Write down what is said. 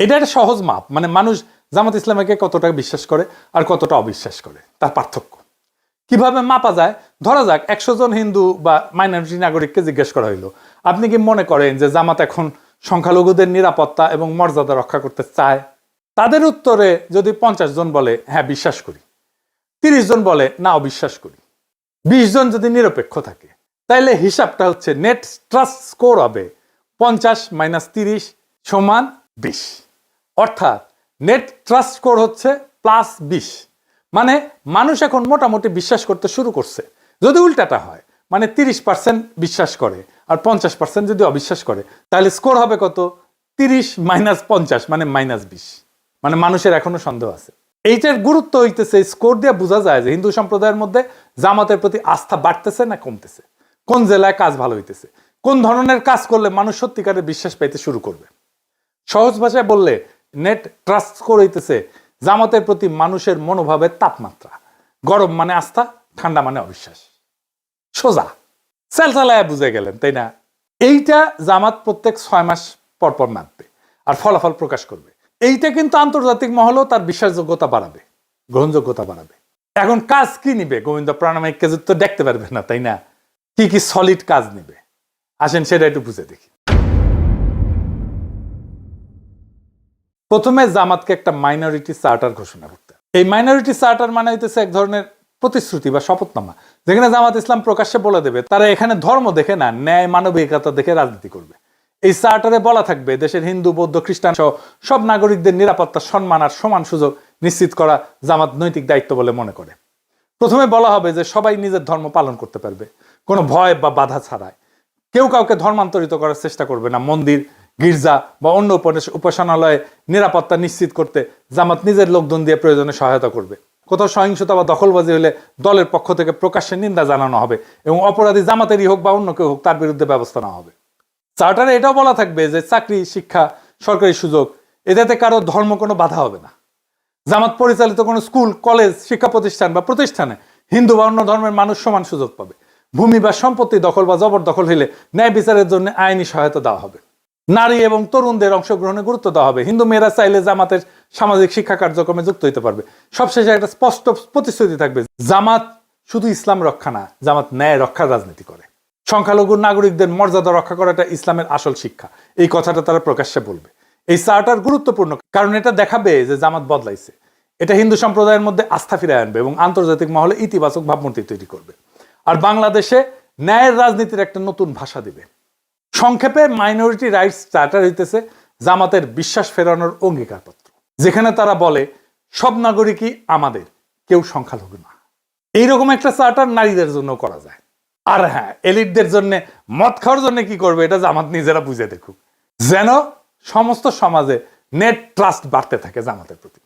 এটা একটা সহজ মাপ। মানে মানুষ জামাত ইসলামকে কতটা বিশ্বাস করে আর কতটা অবিশ্বাস করে, তার পার্থক্য। কীভাবে মাপা যায়? ধরা যাক, একশো জন হিন্দু বা মাইনরিটি নাগরিককে জিজ্ঞেস করা হইল। আপনি কি মনে করেন যে জামাত এখন সংখ্যালঘুদের নিরাপত্তা এবং মর্যাদা রক্ষা করতে চায়? তাদের উত্তরে যদি পঞ্চাশ জন বলে হ্যাঁ বিশ্বাস করি। তিরিশ জন বলে না অবিশ্বাস করি। বিশ জন যদি নিরপেক্ষ থাকে, তাইলে হিসাবটা হচ্ছে নেট ট্রাস্ট স্কোর হবে পঞ্চাশ মাইনাস তিরিশ সমান বিশ। অর্থাৎ নেট ট্রাস্ট স্কোর হচ্ছে প্লাস বিশ। মানে মানুষ এখন মোটামুটি বিশ্বাস করতে শুরু করছে। যদি উল্টাটা হয় মানে তিরিশ পার্সেন্ট বিশ্বাস করে আর পঞ্চাশ পার্সেন্ট যদি অবিশ্বাস করে, তাহলে স্কোর হবে কত? তিরিশ মাইনাস পঞ্চাশ মানে মাইনাস বিশ। মানে মানুষের এখনও সন্দেহ আছে। এইটার গুরুত্ব হইতেছে স্কোর দিয়ে বোঝা যায় যে হিন্দু সম্প্রদায়ের মধ্যে জামাতের প্রতি আস্থা বাড়তেছে না কমতেছে? কোন জেলায় কাজ ভালো হইতেছে? কোন ধরনের কাজ করলে মানুষ সত্যিকারের বিশ্বাস পাইতে শুরু করবে? সহজ ভাষায় বললে নেট ট্রাস্ট স্কোর হইতেছে জামাতের প্রতি মানুষের মনোভাবের তাপমাত্রা। গরম মানে আস্থা, ঠান্ডা মানে অবিশ্বাস। সোজা। চালায় বুঝে গেলেন, তাই না? এইটা জামাত প্রত্যেক ছয় মাস পর পর মাপবে আর ফলাফল প্রকাশ করবে। এইটা কিন্তু আন্তর্জাতিক মহলেও তার বিশ্বাসযোগ্যতা বাড়াবে, গ্রহণযোগ্যতা বাড়াবে। এখন কাজ কি নিবে? গোবিন্দ প্রাণামিক কাজ তো দেখতে পারবে না, তাই না? কি কি সলিড কাজ নিবে? আসেন সেটা একটু বুঝে দেখি। প্রথমে জামাতকে একটা মাইনরিটি চার্টার ঘোষণা করতে এই মাইনরিটি চার্টার মানে হইতেছে এক ধরনের প্রতিশ্রুতি বা শপথনামা। যেখানে জামাত ইসলাম প্রকাশ্যে বলে দেবে, তারা এখানে ধর্ম দেখে না, ন্যায়, মানবিকতা দেখে রাজনীতি করবে। এই চার্টারে বলা থাকবে, দেশের হিন্দু, বৌদ্ধ, খ্রিস্টান সহ সব নাগরিকদের নিরাপত্তা, সম্মান আর সমান সুযোগ নিশ্চিত করা জামাত নৈতিক দায়িত্ব বলে মনে করে। প্রথমে বলা হবে যে সবাই নিজের ধর্ম পালন করতে পারবে। কোনো ভয় বা বাধা ছাড়াই। কেউ কাউকে ধর্মান্তরিত করার চেষ্টা করবে না, মন্দির গির্জা বা অন্য উপাস- উপাসনালয়ে নিরাপত্তা নিশ্চিত করতে জামাত নিজের লোকজন দিয়ে প্রয়োজনে সহায়তা করবে। কোথাও সহিংসতা বা দখলবাজি হলে দলের পক্ষ থেকে প্রকাশ্যে নিন্দা জানানো হবে এবং অপরাধী জামাতেরই হোক বা অন্য কেউ হোক তার বিরুদ্ধে ব্যবস্থা নেওয়া হবে। চার্টারে এটাও বলা থাকবে যে চাকরি, শিক্ষা, সরকারি সুযোগ, এটাতে কারও ধর্ম কোনো বাধা হবে না। জামাত পরিচালিত কোনো স্কুল, কলেজ, শিক্ষা প্রতিষ্ঠান বা প্রতিষ্ঠানে হিন্দু বা অন্য ধর্মের মানুষ সমান সুযোগ পাবে। ভূমি বা সম্পত্তি দখল বা জবরদখল হলে ন্যায় বিচারের জন্য আইনি সহায়তা দেওয়া হবে। নারী এবং তরুণদের অংশগ্রহণে গুরুত্ব দেওয়া হবে। হিন্দু মেয়েরা চাইলে জামাতের সামাজিক শিক্ষা কার্যক্রমে যুক্ত হতে পারবে। সবশেষে একটা স্পষ্ট প্রতিশ্রুতি থাকবে, জামাত শুধু ইসলাম রক্ষা না, জামাত ন্যায় রক্ষার রাজনীতি করে। সংখ্যালঘু নাগরিকদের মর্যাদা রক্ষা করাটা ইসলামের আসল শিক্ষা। এই কথাটা তারা প্রকাশ্যে বলবে। এই চার্টার গুরুত্বপূর্ণ, কারণ এটা দেখাবে যে জামাত বদলাইছে। এটা হিন্দু সম্প্রদায়ের মধ্যে আস্থা ফিরে আনবে এবং আন্তর্জাতিক মহলে ইতিবাচক ভাবমূর্তি তৈরি করবে। আর বাংলাদেশে ন্যায়ের রাজনীতির একটা নতুন ভাষা দিবে। সংক্ষেপে মাইনরিটি রাইটস চার্টার হইতেছে জামাতের বিশ্বাস ফেরানোর অঙ্গীকারপত্র, যেখানে তারা বলে, সব নাগরিকই আমাদের, কেউ সংখ্যালঘু না। এইরকম একটা চার্টার নারীদের জন্য করা যায়। আর হ্যাঁ এলিটদের জন্য, মদ খাওয়ার জন্য কি করবে, এটা জামাত নিজেরা বুঝে দেখুক। যেন সমস্ত সমাজে নেট ট্রাস্ট বাড়তে থাকে জামাতের প্রতি।